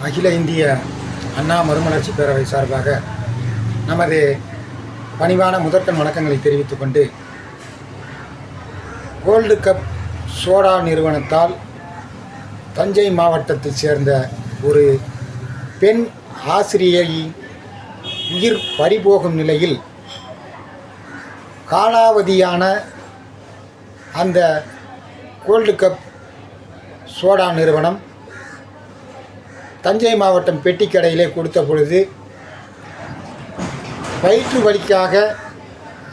அகில இந்திய அண்ணா மறுமலர்ச்சி பேரவை சார்பாக நமது பணிவான முதற்கண் வணக்கங்களை தெரிவித்துக் கொண்டு கோல்டு கப் சோடா நிறுவனத்தால் தஞ்சை மாவட்டத்தைச் சேர்ந்த ஒரு பெண் ஆசிரியை உயிர் பறிபோகும் நிலையில் காலாவதியான அந்த கோல்டு கப் சோடா நிறுவனம் தஞ்சை மாவட்டம் பெட்டிக்கடையிலே கொடுத்த பொழுது வயிற்று வலிக்காக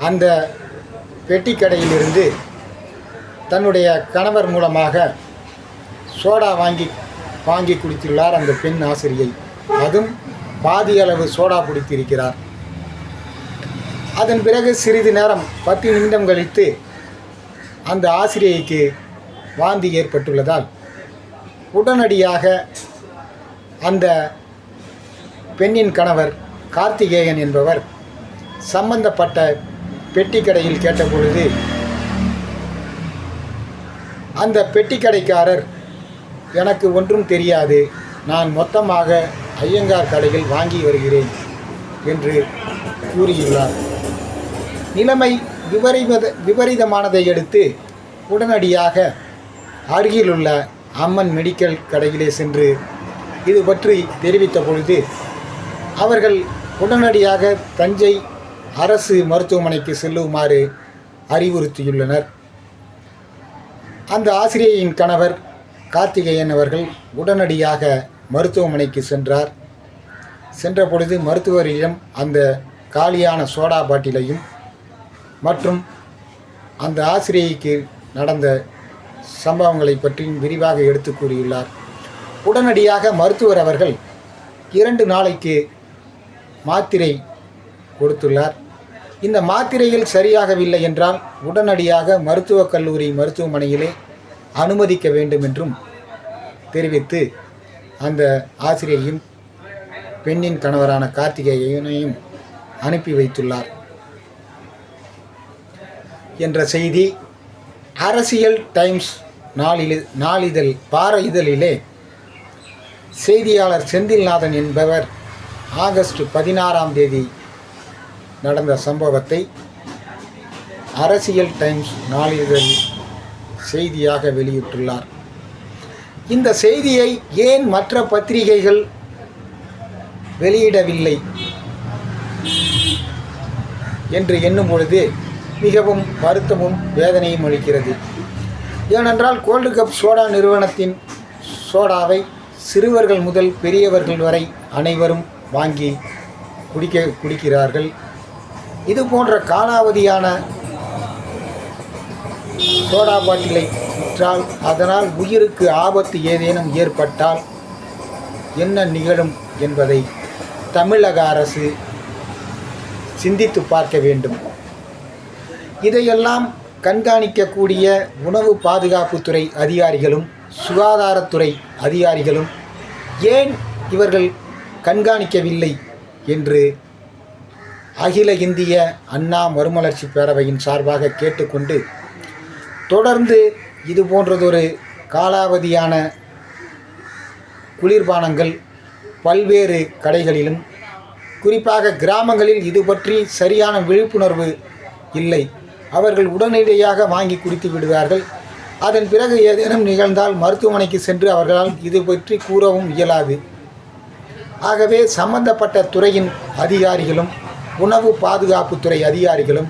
அந்த பெட்டிக்கடையிலிருந்து தன்னுடைய கணவர் மூலமாக சோடா வாங்கி வாங்கி குடித்துள்ளார் அந்த பெண் ஆசிரியை. அதுவும் பாதியளவு சோடா குடித்திருக்கிறார். அதன் பிறகு சிறிது நேரம் பத்து நிமிடம் கழித்து அந்த ஆசிரியைக்கு வாந்தி ஏற்பட்டுள்ளதால் உடனடியாக அந்த பெண்ணின் கணவர் கார்த்திகேயன் என்பவர் சம்பந்தப்பட்ட பெட்டி கடையில் கேட்டபொழுது அந்த பெட்டி கடைக்காரர் எனக்கு ஒன்றும் தெரியாது. நான் மொத்தமாக ஐயங்கார் கடையில் வாங்கி வருகிறேன் என்று கூறியுள்ளார். நிலைமை விபரீத விபரீதமானதை அடுத்து உடனடியாக அருகிலுள்ள அம்மன் மெடிக்கல் கடையிலே சென்று இது பற்றி தெரிவித்த பொழுது அவர்கள் உடனடியாக தஞ்சை அரசு மருத்துவமனைக்கு செல்லுமாறு அறிவுறுத்தியுள்ளனர். அந்த ஆசிரியையின் கணவர் கார்த்திகேயன் அவர்கள் உடனடியாக மருத்துவமனைக்கு சென்றார். சென்ற பொழுது மருத்துவரிடம் அந்த காலியான சோடா பாட்டிலையும் மற்றும் அந்த ஆசிரியைக்கு நடந்த சம்பவங்களை பற்றியும் விரிவாக எடுத்து கூறியுள்ளார். உடனடியாக மருத்துவர் அவர்கள் இரண்டு நாளைக்கு மாத்திரை கொடுத்துள்ளார். இந்த மாத்திரையில் சரியாகவில்லை என்றால் உடனடியாக மருத்துவக் கல்லூரி மருத்துவமனையிலே அனுமதிக்க வேண்டும் என்றும் தெரிவித்து அந்த ஆசிரியையும் பெண்ணின் கணவரான கார்த்திகேயனையும் அனுப்பி வைத்துள்ளார். என்ற செய்தி அரசியல் டைம்ஸ் நாளில் நாளிதழ் பார இதழிலே செய்தியாளர் செந்தில்நாதன் என்பவர் ஆகஸ்ட் பதினாறாம் தேதி நடந்த சம்பவத்தை அரசியல் டைம்ஸ் நாளிதழ் செய்தியாக வெளியிட்டுள்ளார். இந்த செய்தியை ஏன் மற்ற பத்திரிகைகள் வெளியிடவில்லை என்று எண்ணும் பொழுது மிகவும் வருத்தமும் வேதனையும் அளிக்கிறது. ஏனென்றால் கோல்டு கப் சோடா நிறுவனத்தின் சோடாவை சிறுவர்கள் முதல் பெரியவர்கள் வரை அனைவரும் வாங்கி குடிக்க குடிக்கிறார்கள். இது போன்ற காலாவதியான சோடா பாட்டிலை விற்றால் அதனால் உயிருக்கு ஆபத்து ஏதேனும் ஏற்பட்டால் என்ன நிகழும் என்பதை தமிழக அரசு சிந்தித்து பார்க்க வேண்டும். இதையெல்லாம் கண்காணிக்கக்கூடிய உணவு பாதுகாப்புத்துறை அதிகாரிகளும் சுகாதாரத்துறை அதிகாரிகளும் ஏன் இவர்கள் கண்காணிக்கவில்லை என்று அகில இந்திய அண்ணா மறுமலர்ச்சி பேரவையின் சார்பாக கேட்டுக்கொண்டு தொடர்ந்து இது போன்றதொரு காலாவதியான குளிர்பானங்கள் பல்வேறு கடைகளிலும் குறிப்பாக கிராமங்களில் இது பற்றி சரியான விழிப்புணர்வு இல்லை. அவர்கள் உடனடியாக வாங்கி குடித்து விடுவார்கள். அதன் பிறகு ஏதேனும் நிகழ்ந்தால் மருத்துவமனைக்கு சென்று அவர்களால் இது பற்றி கூறவும் இயலாது. ஆகவே சம்பந்தப்பட்ட துறையின் அதிகாரிகளும் உணவு பாதுகாப்புத்துறை அதிகாரிகளும்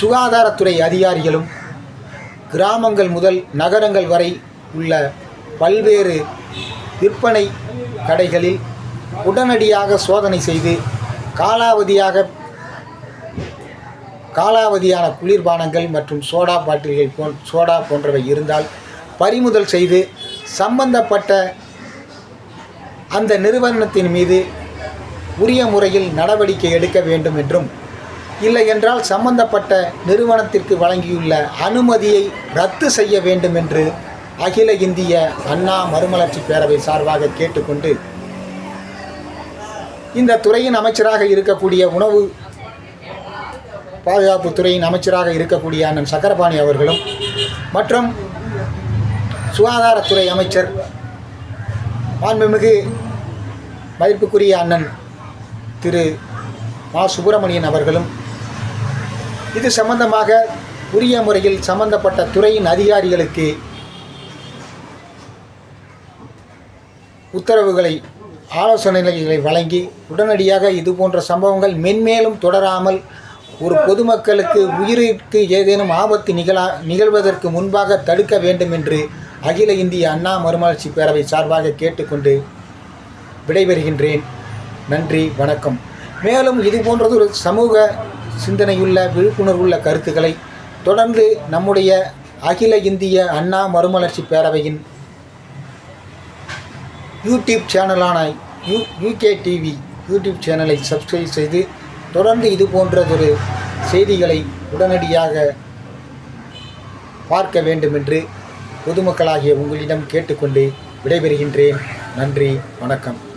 சுகாதாரத்துறை அதிகாரிகளும் கிராமங்கள் முதல் நகரங்கள் வரை உள்ள பல்வேறு விற்பனை கடைகளில் உடனடியாக சோதனை செய்து காலாவதியாக காலாவதியான குளிர்பானங்கள் மற்றும் சோடா பாட்டில்கள் போ சோடா போன்றவை இருந்தால் பறிமுதல் செய்து சம்பந்தப்பட்ட அந்த நிறுவனத்தின் மீது உரிய முறையில் நடவடிக்கை எடுக்க வேண்டும் என்றும் இல்லை என்றால் சம்பந்தப்பட்ட நிறுவனத்திற்கு வழங்கியுள்ள அனுமதியை ரத்து செய்ய வேண்டும் என்று அகில இந்திய அண்ணா மறுமலர்ச்சி பேரவை சார்பாக கேட்டுக்கொண்டு இந்த துறையின் அமைச்சராக இருக்கக்கூடிய உணவு பாதுகாப்பு துறையின் அமைச்சராக இருக்கக்கூடிய அண்ணன் சக்கரபாணி அவர்களும் மற்றும் சுகாதாரத்துறை அமைச்சர் மாண்புமிகு மதிப்புக்குரிய அண்ணன் திரு மா. சுப்பிரமணியன் அவர்களும் இது சம்பந்தமாக உரிய முறையில் சம்பந்தப்பட்ட துறையின் அதிகாரிகளுக்கு உத்தரவுகளை ஆலோசனைகளை வழங்கி உடனடியாக இதுபோன்ற சம்பவங்கள் மென்மேலும் தொடராமல் ஒரு பொதுமக்களுக்கு உயிருக்கு ஏதேனும் ஆபத்து நிகழா நிகழ்வதற்கு முன்பாக தடுக்க வேண்டும் என்று அகில இந்திய அண்ணா மறுமலர்ச்சி பேரவை சார்பாக கேட்டுக்கொண்டு விடைபெறுகின்றேன். நன்றி வணக்கம். மேலும் இது போன்றதொரு சமூக சிந்தனையுள்ள விழிப்புணர்வுள்ள கருத்துக்களை தொடர்ந்து நம்முடைய அகில இந்திய அண்ணா மறுமலர்ச்சி பேரவையின் யூடியூப் சேனலான யூ யூகே டிவி யூடியூப் சேனலை சப்ஸ்கிரைப் செய்து தொடர்ந்து இது போன்றதொரு செய்திகளை உடனடியாக பார்க்க வேண்டும் என்று பொதுமக்களாகிய உங்களிடம் கேட்டுக்கொண்டு விடைபெறுகின்றேன். நன்றி வணக்கம்.